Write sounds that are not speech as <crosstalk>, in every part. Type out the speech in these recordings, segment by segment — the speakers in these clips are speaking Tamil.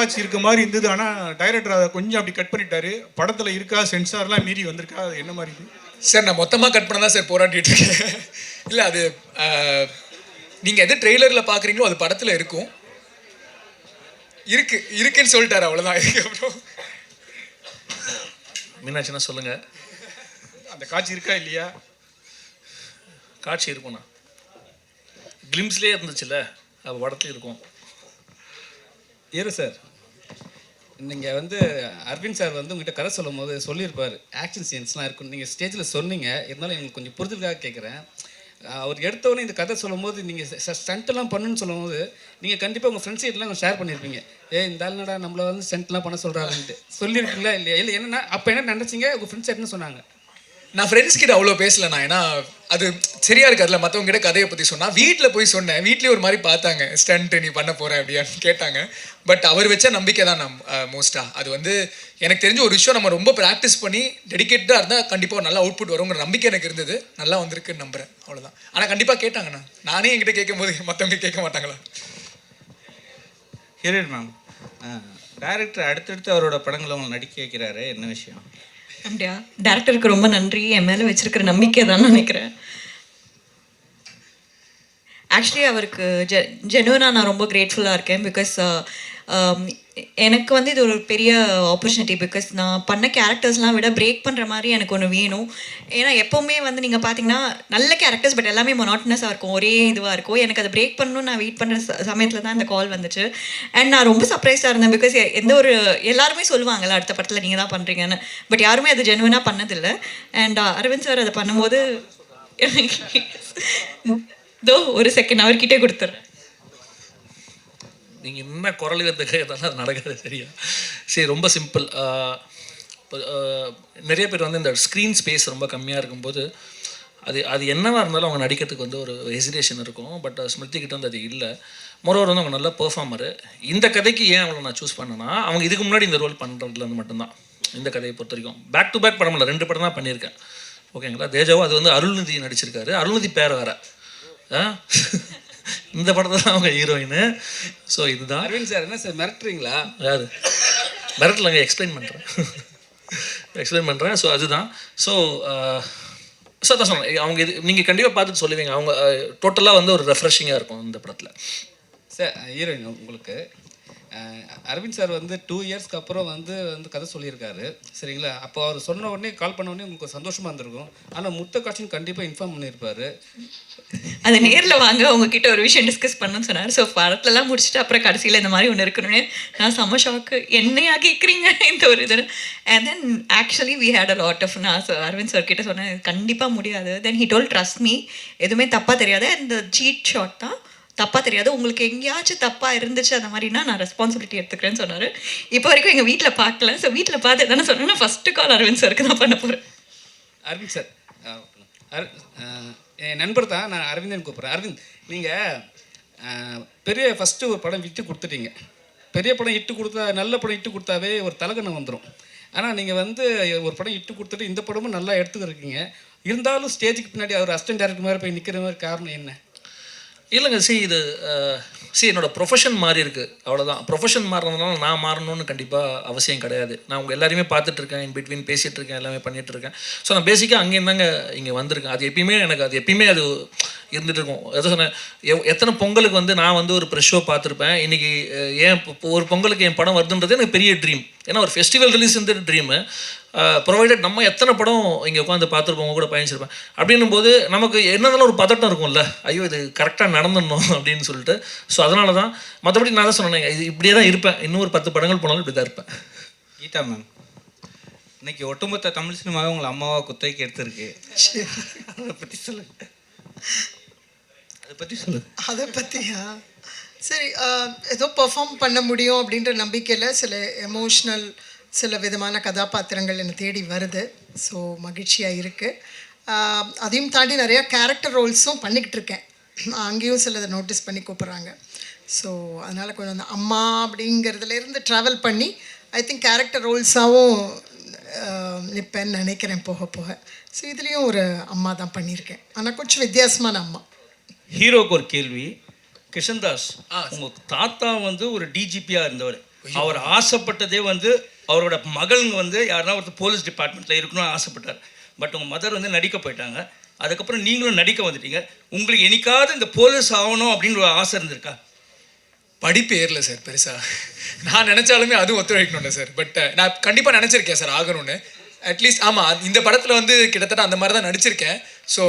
காட்சி இருக்க மாதிரி இருந்தது. ஆனால் டைரக்டர் அதை கொஞ்சம் அப்படி கட் பண்ணிட்டாரு. படத்தில் இருக்கா சென்சார்லாம் மீறி வந்திருக்கா? அது என்ன மாதிரி சார் நான் மொத்தமாக கட் பண்ண தான் சார் போராடிட்டு இருக்கேன். இல்லை அது நீங்கள் எது ட்ரெய்லரில் பார்க்குறீங்களோ அது படத்தில் இருக்கும். இருக்கு இருக்குன்னு சொல்லிட்டாரு அவ்வளோதான் இதுக்கப்புறம் மீனாட்சினா சொல்லுங்க. அந்த காட்சி இருக்கா இல்லையா? காட்சி இருக்கும்ண்ணா கிளிம்ஸ்லேயே இருந்துச்சுல்ல அப்போ படத்துலையும் இருக்கும். இரு சார் நீங்கள் வந்து அரவிந்த் சார் வந்து உங்ககிட்ட கதை சொல்லும் போது சொல்லியிருப்பார் ஆக்ஷன் சீன்ஸ்லாம் இருக்கும். நீங்கள் ஸ்டேஜில் சொன்னீங்க. இருந்தாலும் எங்களுக்கு கொஞ்சம் புரிதலுக்காக கேட்குறேன் அவர் எடுத்தவொடனே இந்த கதை சொல்லும் போது நீங்கள் ஸ்டண்ட்லாம் பண்ணுன்னு சொல்லும் போது நீங்கள் கண்டிப்பாக உங்கள் ஃப்ரெண்ட்ஸ் கிட்டலாம் ஷேர் பண்ணியிருப்பீங்க ஏ இந்த ஆளுநடா நம்மளை வந்து ஸ்டண்ட்லாம் பண்ண சொல்கிறாருன்ட்டு சொல்லியிருக்கீங்களா இல்லையா? இல்லை என்னென்னா அப்போ என்ன நினச்சிங்க? உங்கள் ஃப்ரெண்ட்ஸ் என்ன சொன்னாங்க. நான் ஃப்ரெண்ட்ஸ் கிட்ட அவ்வளோ பேசல நான் ஏன்னா அது சரியா இருக்காதுல்ல மற்றவங்க கிட்ட கதையை பற்றி சொன்னால் வீட்டில் போய் சொன்னேன். வீட்லேயே ஒரு மாதிரி பார்த்தாங்க. ஸ்டண்ட் நீ பண்ண போற அப்படியான்னு கேட்டாங்க. பட் அவர் வச்ச நம்பிக்கை தான் நான் மோஸ்ட்டாக அது வந்து எனக்கு தெரிஞ்ச ஒரு விஷயம் நம்ம ரொம்ப ப்ராக்டிஸ் பண்ணி டெடிக்கேட்டாக இருந்தால் கண்டிப்பாக நல்ல அவுட்புட் வருங்கிற நம்பிக்கை எனக்கு இருந்தது. நல்லா வந்திருக்குன்னு நம்புறேன். அவ்வளோதான் ஆனால் கண்டிப்பாக கேட்டாங்கண்ணா. நானே என்கிட்ட கேட்கும் போது மற்றவங்க கேட்க மாட்டாங்களா? ஹீரோயின் மேம் டேரக்டர் அடுத்தடுத்து அவரோட படங்களை உங்களை நடிக்க வைக்கிறாரு. என்ன விஷயம்? அப்படியா? டேரக்டருக்கு ரொம்ப நன்றி. என் மேலே வச்சிருக்கிற நம்பிக்கை தான் நினைக்கிறேன். ஆக்சுவலி அவருக்கு ஜெ ஜெனுவனாக நான் ரொம்ப கிரேட்ஃபுல்லாக இருக்கேன் பிகாஸ் எனக்கு வந்து இது ஒரு பெரிய ஆப்பர்ச்சுனிட்டி பிகாஸ் நான் பண்ண கேரக்டர்ஸ்லாம் விட பிரேக் பண்ணுற மாதிரி எனக்கு ஒன்று வேணும். ஏன்னா எப்போவுமே வந்து நீங்கள் பார்த்தீங்கன்னா நல்ல கேரக்டர்ஸ் பட் எல்லாமே மொனாட்டனஸாக இருக்கும். ஒரே இதுவாக இருக்கும். எனக்கு அதை பிரேக் பண்ணணும்னு நான் வெயிட் பண்ணுற சமயத்தில் தான் இந்த கால் வந்துச்சு. அண்ட் நான் ரொம்ப சர்ப்ரைஸாக இருந்தேன் பிகாஸ் எந்த ஒரு எல்லாருமே சொல்லுவாங்கள்ல அடுத்த படத்தில் நீங்கள் தான் பண்ணுறீங்கன்னு பட் யாருமே அது ஜென்வனாக பண்ணதில்லை. அண்ட் அரவிந்த் சார் அதை பண்ணும்போது <laughs> தோ ஒரு செகண்ட் அவர்கிட்டே கொடுத்துட்றேன் நீங்கள் என்ன குரல் எடுத்துக்க அது நடக்காது சரியா? சரி ரொம்ப சிம்பிள் நிறைய பேர் வந்து இந்த ஸ்க்ரீன் ஸ்பேஸ் ரொம்ப கம்மியாக இருக்கும்போது அது அது என்னவாக இருந்தாலும் அவங்க நடிக்கிறதுக்கு வந்து ஒரு ஹெசிடேஷன் இருக்கும். பட் ஸ்மிருதி கிட்ட வந்து அது இல்லை. மொரோவர் வந்து அவங்க நல்ல பெர்ஃபார்மரு இந்த கதைக்கு ஏன் அவங்கள நான் சூஸ் பண்ணேன்னா அவங்க இதுக்கு முன்னாடி இந்த ரோல் பண்ணுறதுலேருந்து மட்டும்தான். இந்த கதையை பொறுத்த வரைக்கும். பேக் டு பேக் படம் இல்லை ரெண்டு படம் தான் பண்ணியிருக்கேன். ஓகேங்களா தேஜாவும் அது வந்து அருள்நிதி நடிச்சிருக்காரு. அருள்நிதி பேர் வேற. இந்த படத்தில் தான் அவங்க ஹீரோயின் ஸோ இதுதான். அரவிந்த் சார் என்ன சார் மிரட்டுறீங்களா? யாரு மிரட்டலங்க எக்ஸ்பிளைன் பண்ணுறேன் எக்ஸ்பிளைன் பண்ணுறேன் ஸோ அதுதான். ஸோ ஸோ தான் சொன்னேன் அவங்க இது நீங்கள் கண்டிப்பாக பார்த்துட்டு சொல்லுவீங்க. அவங்க டோட்டலாக வந்து ஒரு ரெஃப்ரெஷிங்காக இருக்கும் இந்த படத்தில். சார் ஹீரோயின் உங்களுக்கு அரவிந்த் சார் வந்து டூ இயர்ஸ்க்கு அப்புறம் வந்து வந்து கதை சொல்லியிருக்காரு. சரிங்களா? அப்போ அவர் சொன்ன உடனே கால் பண்ண உடனே உங்களுக்கு சந்தோஷமாக இருந்திருக்கும். ஆனால் முத்த காட்சின்னு கண்டிப்பாக இன்ஃபார்ம் பண்ணியிருப்பாரு. அது நேரில் வாங்க உங்ககிட்ட ஒரு விஷயம் டிஸ்கஸ் பண்ணணும்னு சொன்னார். ஸோ படத்துலலாம் முடிச்சுட்டு அப்புறம் கடைசியில் இந்த மாதிரி ஒன்று இருக்கணும்னு நான் செம்ம ஷாக்கு என்னையா கேட்குறீங்க இந்த ஒரு இது. And then actually we had a lot of நான் அரவிந்த் சார் கிட்ட சொன்னேன் கண்டிப்பாக முடியாது. Then he told trust me எதுவுமே தப்பாக தெரியாது. அந்த சீட் ஷாட் தான் தப்பாக தெரியாது. உங்களுக்கு எங்கேயாச்சும் தப்பாக இருந்துச்சு அந்த மாதிரினா நான் ரெஸ்பான்சிபிலிட்டி எடுத்துக்கிறேன்னு சொன்னார். இப்போ வரைக்கும் எங்கள் வீட்டில் பார்க்கல ஸோ வீட்டில் பார்த்து தானே சொன்னேன் ஃபஸ்ட்டு கால் அரவிந்த் சாருக்கு தான் பண்ண போகிறேன் அரவிந்த் சார் அஹ், என் நண்பர் தான். நான் அரவிந்தன் கூப்பிட்றேன். அரவிந்த் நீங்கள் பெரிய ஃபஸ்ட்டு ஒரு படம் விட்டு கொடுத்துட்டீங்க. பெரிய படம் இட்டு கொடுத்தா நல்ல படம் இட்டு கொடுத்தாவே ஒரு தலகணம் வந்துடும் ஆனால் நீங்கள் வந்து ஒரு படம் இட்டு கொடுத்துட்டு இந்த படமும் நல்லா எடுத்துக்கிருக்கீங்க. இருந்தாலும் ஸ்டேஜுக்கு பின்னாடி அவர் அசிஸ்டன்ட் டேரக்டர் மாதிரி போய் நிற்கிற மாதிரி காரணம் என்ன? இல்லைங்க சி இது சி என்னோடய ப்ரொஃபஷன் மாறி இருக்குது அவ்வளோதான் ப்ரொஃபஷன் மாறினதுனால நான் மாறணும்னு கண்டிப்பாக அவசியம் கிடையாது. நான் உங்கள் எல்லாரையுமே பார்த்துட்டு இருக்கேன் இன் பிட்வீன் பேசிகிட்டு இருக்கேன் எல்லாமே பண்ணிகிட்ருக்கேன் இருக்கேன். ஸோ நான் பேசிக்காக அங்கேயும் தாங்க இங்கே வந்திருக்கேன். அது எப்பயுமே எனக்கு அது எப்பயுமே அது இருந்துகிட்டு இருக்கும். எதை சொன்னேன் எவ்- எத்தனை பொங்கலுக்கு வந்து நான் வந்து ஒரு ப்ரெஷ் ஷோ பார்த்துருப்பேன். இன்னைக்கு ஏன் ஒரு பொங்கலுக்கு என் படம் வருதுன்றது எனக்கு பெரிய ட்ரீம் ஏன்னா ஒரு ஃபெஸ்டிவல் ரிலீஸ் இருந்த ட்ரீமு ப்ரொவைடட் நம்ம எத்தனை படம் இங்கே உட்காந்து பார்த்துருப்போம் கூட பயணிச்சிருப்பேன். அப்படின்னும் போது நமக்கு என்னதாலும் ஒரு பதட்டம் இருக்கும்ல? ஐயோ இது கரெக்டாக நடந்துடணும் <laughs> அப்படின்னு சொல்லிட்டு. ஸோ அதனால தான் மற்றபடி நான் தான் சொன்னேன் இது இப்படியே தான் இருப்பேன். இன்னும் ஒரு பத்து படங்கள் போனாலும் இப்படி தான் இருப்பேன். கீதா மேம் இன்னைக்கு ஒட்டுமொத்த தமிழ் சினிமாவே உங்களை அம்மாவா குத்தகைக்கு எடுத்திருக்கு. அதை பற்றி சொல்லுங்க. அதை பற்றி சொல்லுங்க. அதை பற்றியா சரி ஏதோ பெர்ஃபார்ம் பண்ண முடியும் அப்படின்ற நம்பிக்கையில் சில எமோஷ்னல் சில விதமான கதாபாத்திரங்கள் என்னை தேடி வருது. ஸோ மகிழ்ச்சியாக இருக்குது அதையும் தாண்டி நிறையா கேரக்டர் ரோல்ஸும் பண்ணிக்கிட்டு இருக்கேன். அங்கேயும் சிலதை நோட்டீஸ் பண்ணி கூப்பிட்றாங்க. ஸோ அதனால் கொஞ்சம் அந்த அம்மா அப்படிங்கிறதுலேருந்து ட்ராவல் பண்ணி ஐ திங்க் கேரக்டர் ரோல்ஸாகவும் நிற்பேன்னு நினைக்கிறேன் போக போக. ஸோ இதுலேயும் ஒரு அம்மா தான் பண்ணியிருக்கேன். ஆனால் கொஞ்சம் வித்தியாசமான அம்மா. ஹீரோக்கு ஒரு கேள்வி. கிஷன்தாஸ் உங்க தாத்தா வந்து ஒரு டிஜிபியா இருந்தவர். அவர் ஆசைப்பட்டதே வந்து அவரோட மகள்ங்க வந்து யாருன்னா ஒருத்தர் போலீஸ் டிபார்ட்மெண்ட்டில் இருக்கணும்னு ஆசைப்பட்டார். பட் உங்கள் மதர் வந்து நடிக்க போயிட்டாங்க. அதுக்கப்புறம் நீங்களும் நடிக்க வந்துட்டீங்க. உங்களுக்கு என்னைக்காவது இந்த போலீஸ் ஆகணும் அப்படின்னு ஒரு ஆசை இருந்திருக்கா? படிப்பு ஏறல சார் பெருசா. நான் நினைச்சாலுமே அதுவும் ஒத்துழைக்கணும்ல சார். பட் நான் கண்டிப்பா நினைச்சிருக்கேன் சார் ஆகணும்னு. அட்லீஸ்ட் ஆமா இந்த படத்துல வந்து கிட்டத்தட்ட அந்த மாதிரி தான் நடிச்சிருக்கேன். ஸோ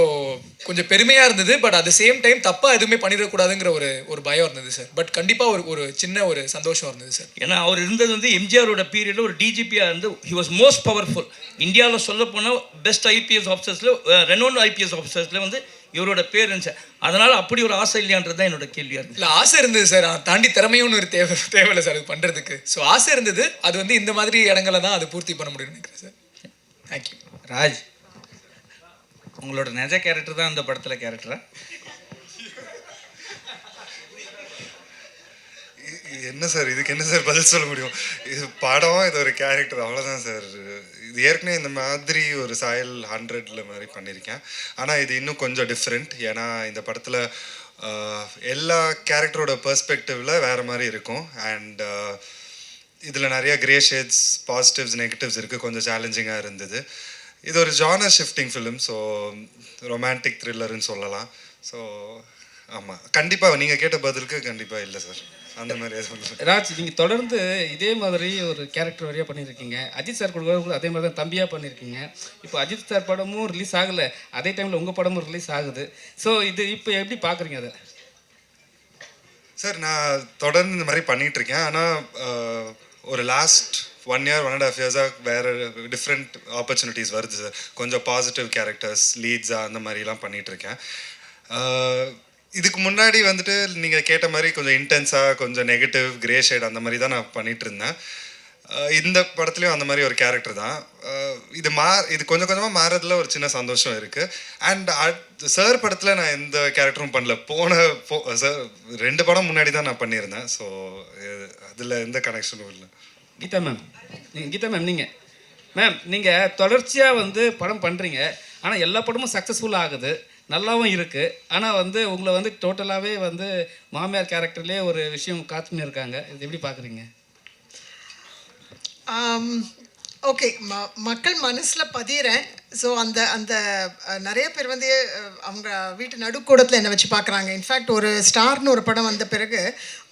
கொஞ்சம் பெருமையா இருந்தது பட் அட் சேம் டைம் தப்பா எதுவுமே பண்ணிடக்கூடாதுங்கிற ஒரு ஒரு பயம் இருந்தது சார் பட் கண்டிப்பா ஒரு ஒரு சின்ன ஒரு சந்தோஷம் இருந்தது சார் ஏன்னா அவர் இருந்தது வந்து எம்ஜிஆரோட பீரியடில் ஒரு டிஜிபியாக இருந்து ஹி வாஸ் மோஸ்ட் பவர்ஃபுல் இந்தியாவில் சொல்ல போனால் பெஸ்ட் ஐபிஎஸ் ஆஃபீஸர்ஸில் ரெனோன் ஐபிஎஸ் ஆஃபீஸர்ஸில் வந்து இவரோட பேர் இருந்துச்சு. அதனால் அப்படி ஒரு ஆசை இல்லையான்றது தான் என்னோட கேள்வியாக இருந்துச்சு இல்ல ஆசை இருந்தது சார் அதை தாண்டி திறமையும் ஒரு தேவை தேவையில்லை சார் அது பண்றதுக்கு. ஸோ ஆசை இருந்தது அது வந்து இந்த மாதிரி இடங்கள தான் அது பூர்த்தி பண்ண முடியும்னு நினைக்கிறேன் சார் தேங்க்யூ ராஜ் உங்களோட நிஜ கேரக்டர் தான் அந்த படத்தில் கேரக்டரா என்ன சார் இதுக்கு என்ன சார் பதில் சொல்ல முடியும்? இது படம் இது ஒரு கேரக்டர் அவ்வளோதான் சார். இது ஏற்கனவே இந்த மாதிரி ஒரு சாயல் ஹண்ட்ரட்ல மாதிரி பண்ணியிருக்கேன். ஆனால் இது இன்னும் கொஞ்சம் டிஃப்ரெண்ட் ஏன்னா இந்த படத்தில் எல்லா கேரக்டரோட பெர்ஸ்பெக்டிவில் வேறு மாதிரி இருக்கும். அண்ட் இதில் நிறைய கிரே ஷேட்ஸ் பாசிட்டிவ்ஸ் நெகட்டிவ்ஸ் இருக்குது கொஞ்சம் சேலஞ்சிங்காக இருந்தது. இது ஒரு genre shifting film so romantic த்ரில்லர்னு சொல்லலாம். ஸோ ஆமாம் கண்டிப்பாக நீங்கள் கேட்ட பதிலுக்கு கண்டிப்பாக இல்லை சார் அந்த மாதிரி எதுவும் ராஜ் நீங்கள் தொடர்ந்து இதே மாதிரி ஒரு கேரக்டர் வழியாக பண்ணியிருக்கீங்க அஜித் சார் கூட அதே மாதிரி தான் தம்பியாக பண்ணியிருக்கீங்க இப்போ அஜித் சார் படமும் ரிலீஸ் ஆகலை. அதே டைமில் உங்கள் படமும் ரிலீஸ் ஆகுது. ஸோ இது இப்போ எப்படி பார்க்குறீங்க அதை? சார் நான் தொடர்ந்து இந்த மாதிரி பண்ணிட்டு இருக்கேன். ஆனால் ஒரு last one year one and half இயர்ஸாக வேறு டிஃப்ரெண்ட் ஆப்பர்ச்சுனிட்டிஸ் வருது சார் கொஞ்சம் பாசிட்டிவ் கேரக்டர்ஸ் லீட்ஸாக அந்த மாதிரிலாம் பண்ணிகிட்ருக்கேன் இருக்கேன் இதுக்கு முன்னாடி வந்துட்டு நீங்கள் கேட்ட மாதிரி கொஞ்சம் இன்டென்ஸாக கொஞ்சம் நெகட்டிவ் கிரே ஷேட் அந்த மாதிரி தான் நான் பண்ணிகிட்டு இருந்தேன் இந்த படத்துலையும் அந்த மாதிரி ஒரு கேரக்டர் தான். இது மா இது கொஞ்சம் கொஞ்சமாக மாறதுல ஒரு சின்ன சந்தோஷம் இருக்குது அண்ட் சார் படத்தில் நான் எந்த கேரக்டரும் பண்ணல. போன போ சார் ரெண்டு படம் முன்னாடி தான் நான் பண்ணியிருந்தேன். ஸோ அதில் எந்த கனெக்ஷனும் இல்லை. கீதா மேம் நீங்கள் கீதா மேம் நீங்கள் மேம் நீங்கள் தொடர்ச்சியாக வந்து படம் பண்ணுறீங்க ஆனால் எல்லா படமும் சக்ஸஸ்ஃபுல் ஆகுது. நல்லாவும் இருக்குது ஆனால் வந்து உங்களை வந்து டோட்டலாகவே வந்து மாமியார் கேரக்டர்லேயே ஒரு விஷயம் காத்துன்னு இருக்காங்க. இது எப்படி பார்க்குறீங்க ஓகே ம மக்கள் மனசில் பதிகிறேன் ஸோ அந்த அந்த நிறைய பேர் வந்து அவங்க வீட்டு நடுக்கூடத்தில் என்னை வச்சு பார்க்குறாங்க இன்ஃபேக்ட் ஒரு ஸ்டார்னு ஒரு படம் வந்த பிறகு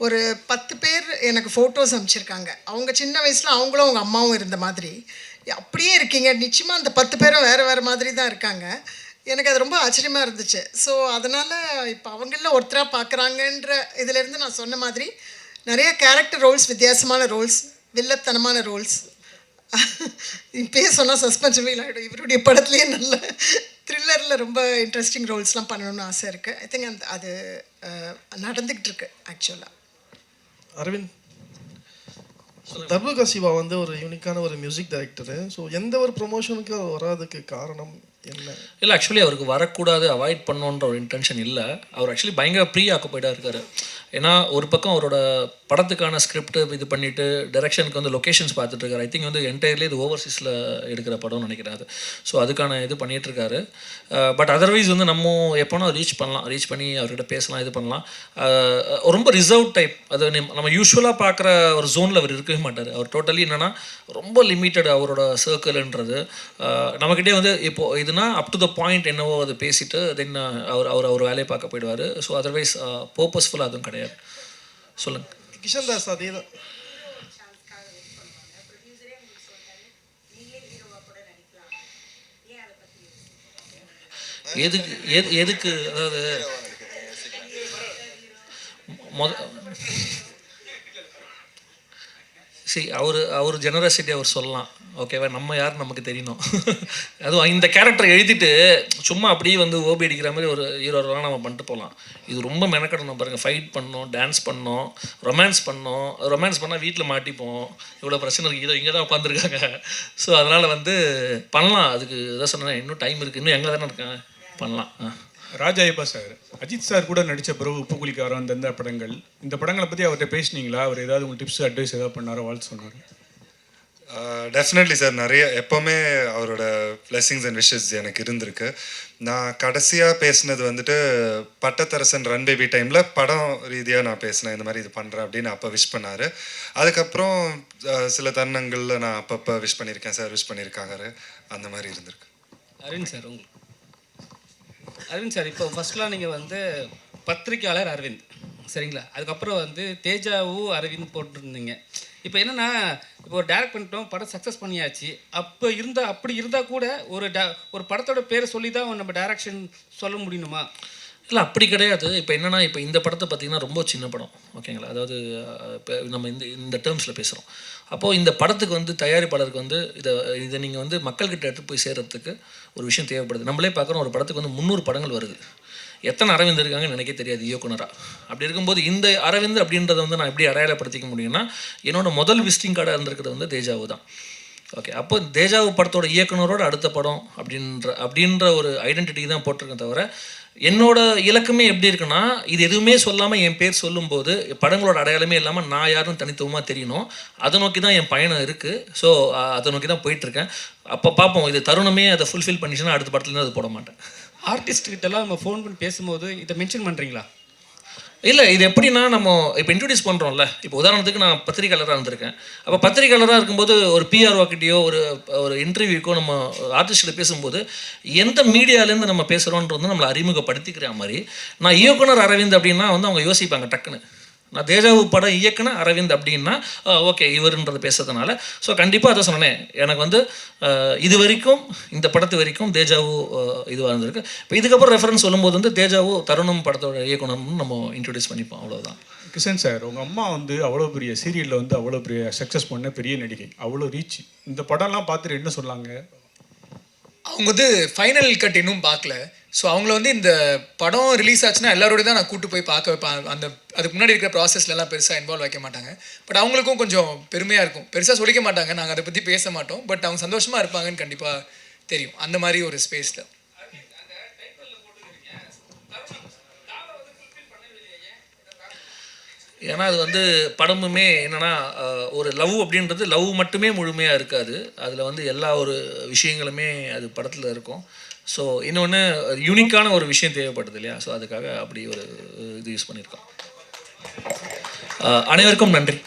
ஒரு பத்து பேர் எனக்கு ஃபோட்டோஸ் அமைச்சிருக்காங்க. அவங்க சின்ன வயசில் அவங்களும் அவங்க அம்மாவும் இருந்த மாதிரி. அப்படியே இருக்கீங்க. நிச்சயமாக அந்த பத்து பேரும் வேறு வேறு மாதிரி தான் இருக்காங்க. எனக்கு அது ரொம்ப ஆச்சரியமாக இருந்துச்சு. ஸோ அதனால் இப்போ அவங்களில் ஒருத்தராக பார்க்குறாங்கன்ற இதிலேருந்து நான் சொன்ன மாதிரி நிறைய கேரக்டர் ரோல்ஸ் வித்தியாசமான ரோல்ஸ் வில்லத்தனமான ரோல்ஸ் இப்பயே சொன்னால் சஸ்பென்ஸ் ஃபீல் ஆகிடும் இவருடைய படத்துலேயே நல்ல த்ரில்லரில் ரொம்ப இன்ட்ரெஸ்டிங் ரோல்ஸ்லாம் பண்ணணும்னு ஆசை இருக்குது ஐ திங்க் அந்த அது நடந்துக்கிட்டு இருக்கு ஆக்சுவலாக அரவிந்த் தர்புகா சிவா வந்து ஒரு யூனிக்கான ஒரு மியூசிக் டைரக்டரு ஸோ எந்த ஒரு ப்ரொமோஷனுக்கு அவர் வராதுக்கு காரணம் என்ன? இல்லை ஆக்சுவலி அவருக்கு வரக்கூடாது அவாய்ட் பண்ணணுன்ற ஒரு இன்டென்ஷன் இல்லை. அவர் ஆக்சுவலி பயங்கர ப்ரீ ஆக்குப்பைடாக இருக்கார். ஏன்னா ஒரு பக்கம் அவரோட படத்துக்கான ஸ்கிரிப்ட் இது பண்ணிட்டு டைரக்ஷனுக்கு வந்து லொக்கேஷன்ஸ் பார்த்துட்டு இருக்காரு. ஐ திங்க் வந்து என்டையர்லி இது ஓவர்சீஸில் எடுக்கிற படம்னு நினைக்கிறேன் அது. ஸோ அதுக்கான இது பண்ணிட்டு இருக்காரு. பட் அதர்வைஸ் வந்து நம்ம எப்போனா ரீச் பண்ணலாம். ரீச் பண்ணி அவர்கிட்ட பேசலாம் இது பண்ணலாம். ரொம்ப ரிசர்வ் டைப் அது நம்ம யூஸ்வலாக பார்க்குற ஒரு ஜோனில் அவர் இருக்கவே மாட்டார். அவர் டோட்டலி என்னென்னா ரொம்ப லிமிட்டட் அவரோட சர்க்கிள்ன்றது நம்மக்கிட்டே வந்து இப்போ இதுனா அப் டு த பாயிண்ட் என்னவோ அதை பேசிட்டு தென் அவர் அவர் அவர் வேலையை பார்க்க போயிடுவார். ஸோ அதர்வைஸ் பர்பஸ்ஃபுல்லாக அதுவும் கிடையாது. சொல்லுங்கள் கிஷன் தாஸ் அதே தான் எதுக்கு எது எதுக்கு அதாவது மொத சரி அவர் அவர் ஜெனரசிட்டி அவர் சொல்லலாம். ஓகேவா நம்ம யார் நமக்கு தெரியணும்? <laughs> அதுவும் இந்த கேரக்டர் எழுதிட்டு சும்மா அப்படியே வந்து ஓபி அடிக்கிற மாதிரி ஒரு ஹீரோலாம் நம்ம பண்ணிட்டு போகலாம். இது ரொம்ப மெனக்கடணும் பாருங்கள் ஃபைட் பண்ணோம் டான்ஸ் பண்ணோம் ரொமான்ஸ் பண்ணோம் ரொமான்ஸ் பண்ணால் வீட்டில் மாட்டிப்போம். இவ்வளோ பிரச்சனை இருக்குது இதோ இங்கே தான் உட்காந்துருக்காங்க ஸோ <laughs> அதனால் வந்து பண்ணலாம். அதுக்கு இதான் சொன்னேன் இன்னும் டைம் இருக்குது இன்னும் எங்கே தானே இருக்கேன் பண்ணலாம். ஆ. ராஜாயப்பா சார் அஜித் சார் கூட நடித்த பிறகு உப்பு குளிக்காரம் அந்த படங்கள் இந்த படங்களை பற்றி அவர்கிட்ட பேசினீங்களா? அவர் ஏதாவது உங்களுக்கு டிப்ஸ் அட்வைஸ் ஏதாவது பண்ணாரோ வாழ்த்து சொன்னார். Uh, டெஃபினெட்லி சார் நிறைய எப்போவுமே அவரோட blessings அண்ட் விஷஸ் எனக்கு இருந்திருக்கு. நான் கடைசியாக பேசினது வந்துட்டு பட்டத்தரசன் ரன் பேபி டைமில் படம் ரீதியாக நான் பேசினேன் இந்த மாதிரி இது பண்ணுறேன் அப்படின்னு அப்போ விஷ் பண்ணார். அதுக்கப்புறம் uh, சில தருணங்களில் நான் அப்பப்போ விஷ் பண்ணியிருக்கேன் சார் விஷ் பண்ணியிருக்காங்க அந்த மாதிரி இருந்திருக்கு. அருண் சார் உங்களுக்கு அரவிந்த் சார் இப்போ ஃபஸ்ட்லாம் நீங்கள் வந்து பத்திரிக்கையாளர் அரவிந்த் சரிங்களா? அதுக்கப்புறம் வந்து தேஜாவு அரவிந்த் போட்டிருந்தீங்க. இப்போ என்னென்னா இப்போ ஒரு டேரக்ட் பண்ணிட்டோம் படம் சக்ஸஸ் பண்ணியாச்சு. அப்போ இருந்தால் அப்படி இருந்தால் கூட ஒரு டே ஒரு படத்தோட பேரை சொல்லி தான் நம்ம டைரக்ஷன் சொல்ல முடியணுமா? இல்லை அப்படி கிடையாது. இப்போ என்னன்னா இப்போ இந்த படத்தை பார்த்தீங்கன்னா ரொம்ப சின்ன படம். ஓகேங்களா அதாவது இப்போ நம்ம இந்த இந்த டேர்ம்ஸில் பேசுகிறோம் அப்போது இந்த படத்துக்கு வந்து தயாரிப்பாளருக்கு வந்து இதை இதை நீங்கள் வந்து மக்கள்கிட்ட எடுத்து போய் சேர்கிறதுக்கு ஒரு விஷயம் தேவைப்படுது. நம்மளே பார்க்குறோம் ஒரு படத்துக்கு வந்து முந்நூறு படங்கள் வருது. எத்தனை அரவிந்த் இருக்காங்கன்னு எனக்கே தெரியாது இயக்குனராக அப்படி இருக்கும்போது இந்த அரவிந்த் அப்படின்றத வந்து நான் எப்படி அடையாளப்படுத்திக்க முடியும்னா என்னோட முதல் விசிட்டிங் கார்டாக இருந்திருக்கிறது வந்து தேஜாவு தான். ஓகே அப்போ தேஜாவு படத்தோட இயக்குனரோட அடுத்த படம் அப்படின்ற அப்படின்ற ஒரு ஐடென்டிட்டி தான் போட்டிருக்கேன் தவிர என்னோட இலக்குமே எப்படி இருக்குன்னா இது எதுவுமே சொல்லாமல் என் பேர் சொல்லும்போது படங்களோட அடையாளமே இல்லாமல் நான் யாருன்னு தனித்துவமாக தெரியணும். அதை நோக்கி தான் என் பயணம் இருக்குது ஸோ அதை நோக்கி தான் போயிட்டுருக்கேன் அப்போ பார்ப்போம் இது தருணமே அதை ஃபுல்ஃபில் பண்ணிச்சுன்னா அடுத்த படத்துலேருந்து அது போட மாட்டேன். ஆர்டிஸ்ட்கிட்டலாம் நம்ம ஃபோன் பண்ணி பேசும்போது இதை மென்ஷன் பண்ணுறீங்களா இல்லை இது எப்படின்னா நம்ம இப்போ இன்ட்ரடியூஸ் பண்ணுறோம்ல இப்போ உதாரணத்துக்கு நான் பத்திரிகையாளராக இருந்திருக்கேன். அப்போ பத்திரிகையாளராக இருக்கும்போது ஒரு பிஆர்ஓ கிட்டேயோ ஒரு ஒரு இன்டர்வியூக்கோ நம்ம ஆர்டிஸ்ட்டில் பேசும்போது எந்த மீடியாலேருந்து நம்ம பேசுகிறோன்றது நம்மளை அறிமுகப்படுத்திக்கிற மாதிரி. நான் இயக்குனர் அரவிந்த் அப்படின்னா வந்து அவங்க யோசிப்பாங்க டக்குன்னு. நான் தேஜாவு படம் இயக்குன அரவிந்த் அப்படின்னா ஓகே இவருன்றது பேசுறதுனால. ஸோ கண்டிப்பாக அதை சொன்னேன். எனக்கு வந்து இது வரைக்கும் இந்த படத்து வரைக்கும் தேஜாவு இதுவாக இருந்திருக்கு. இப்போ இதுக்கப்புறம் ரெஃபரன்ஸ் சொல்லும்போது வந்து தேஜாவு தருணம் படத்தோட இயக்குனர்னு நம்ம இன்ட்ரடியூஸ் பண்ணிப்போம். அவ்வளோதான் கிஷன் சார் உங்கள் அம்மா வந்து அவ்வளோ பெரிய சீரியலில் வந்து அவ்வளோ பெரிய சக்ஸஸ் பண்ண பெரிய நடிகை. அவ்வளோ ரீச் இந்த படம்லாம் பார்த்துட்டு என்ன சொன்னாங்க? அவங்க வந்து ஃபைனல் கட் இன்னும் பார்க்கல. ஸோ அவங்கள வந்து இந்த படம் ரிலீஸ் ஆச்சுன்னா எல்லாரோடய தான் நான் கூட்டு போய் பார்க்க வைப்பேன். அந்த அதுக்கு முன்னாடி இருக்கிற ப்ராசஸ்லலாம் பெருசாக இன்வால்வ் வைக்க மாட்டாங்க. பட் அவங்களுக்கும் கொஞ்சம் பெருமையாக இருக்கும். பெருசாக சொல்லிக்க மாட்டாங்க. நாங்கள் அதை பற்றி பேச மாட்டோம். பட் அவங்க சந்தோஷமாக இருப்பாங்கன்னு கண்டிப்பாக தெரியும். அந்த மாதிரி ஒரு ஸ்பேஸில் ஏன்னா அது வந்து படமுமே என்னென்னா ஒரு லவ் அப்படின்றது லவ் மட்டுமே முழுமையாக இருக்காது. அதில் வந்து எல்லா ஒரு விஷயங்களுமே அது படத்தில் இருக்கும். ஸோ இன்னொன்று யூனிக்கான ஒரு விஷயம் தேவைப்படுது இல்லையா? ஸோ அதுக்காக அப்படி ஒரு இது யூஸ் பண்ணியிருக்கோம். அனைவருக்கும் நன்றி.